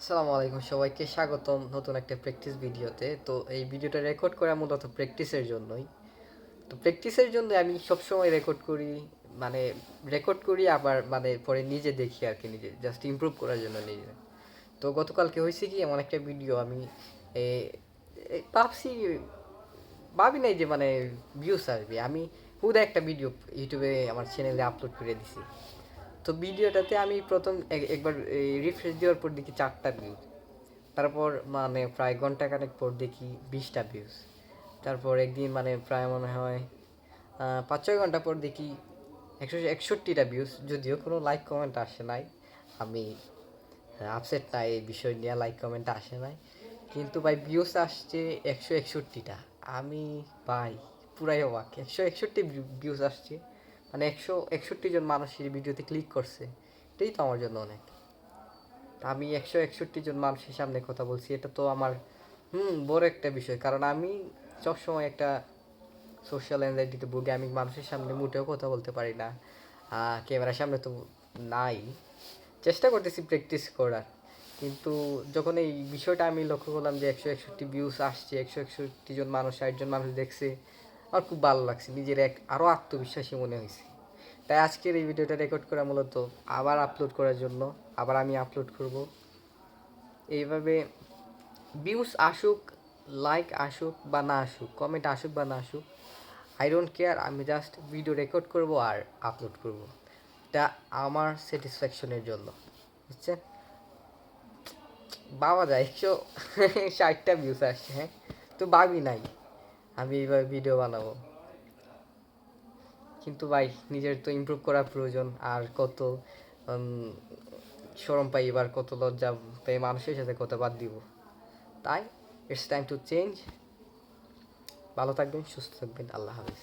আসসালামু আলাইকুম, সবাইকে স্বাগতম নতুন একটা প্র্যাকটিস ভিডিওতে তো এই ভিডিওটা রেকর্ড করা মূলত প্র্যাকটিসের জন্যই। তো প্র্যাকটিসের জন্য আমি সবসময় রেকর্ড করি মানে রেকর্ড করি আবার মানে পরে নিজে দেখি আর কি নিজে জাস্ট ইমপ্রুভ করার জন্য নিজে। তো গতকালকে হয়েছে কি, এমন একটা ভিডিও আমি ভাবছি, ভাবি নাই যে মানে ভিউস আসবে। আমি হুদা একটা ভিডিও ইউটিউবে আমার চ্যানেলে আপলোড করে দিছি। তো ভিডিওটাতে আমি প্রথম এক- একবার রিফ্রেশ দেওয়ার পর দেখি চারটা ভিউজ তারপর মানে প্রায় ঘণ্টা খানেক পর দেখি বিশটা ভিউজ তারপর একদিন মানে প্রায় মনে হয় পাঁচ ছয় ঘণ্টা পর দেখি একশো একষট্টিটা ভিউজ যদিও কোনো লাইক কমেন্ট আসে নাই। আমি আপসেট নাই এই বিষয় নিয়ে লাইক কমেন্ট আসে নাই। কিন্তু ভাই ভিউজ আসছে একশো একষট্টিটা। আমি, ভাই, পুরাই অবাক। একশো একষট্টি ভিউজ আসছে। মানে একশো, একষট্টি জন মানুষ এই ভিডিওতে ক্লিক করছে। এটাই তো আমার জন্য অনেক। আমি একশো, একষট্টি জন মানুষের সামনে কথা বলছি, এটা তো আমার, হুম, বড় একটা বিষয়। কারণ আমি সবসময় একটা সোশ্যাল অ্যাংজাইটিতে ভুগে, আমি মানুষের সামনে মুটেও কথা বলতে পারি না। ক্যামেরার সামনে তো নাই। চেষ্টা করতেছি প্র্যাকটিস করার। কিন্তু যখন এই বিষয়টা আমি লক্ষ্য করলাম যে একশো, একষট্টি ভিউস আসছে, একশো, একষট্টি জন মানুষ, ষাট জন মানুষ দেখছে আমার খুব ভালো লাগছে, নিজের এক আরও আত্মবিশ্বাসী মনে হয়েছে। তাই আজকের এই ভিডিওটা রেকর্ড করা মূলত আবার আপলোড করার জন্য, আবার আমি আপলোড করব। এইভাবে ভিউস আসুক লাইক আসুক বা না আসুক কমেন্ট আসুক বা না আসুক আই ডোন্ট কেয়ার আমি জাস্ট ভিডিও রেকর্ড করব আর আপলোড করব। এটা আমার স্যাটিসফ্যাকশনের জন্য, বুঝছেন? বাবা যায়, একশো ষাটটা ভিউস আসছে হ্যাঁ? তো ভাবি নাই। আমি এইভাবে ভিডিও বানাবো। কিন্তু ভাই, নিজের তো ইমপ্রুভ করা প্রয়োজন, আর কত শরম পাই, এবার কত লজ্জা পেয়ে মানুষের সাথে কত বাদ দিব। তাই ইটস টাইম টু চেঞ্জ ভালো থাকবেন, সুস্থ থাকবেন, আল্লাহ হাফিজ।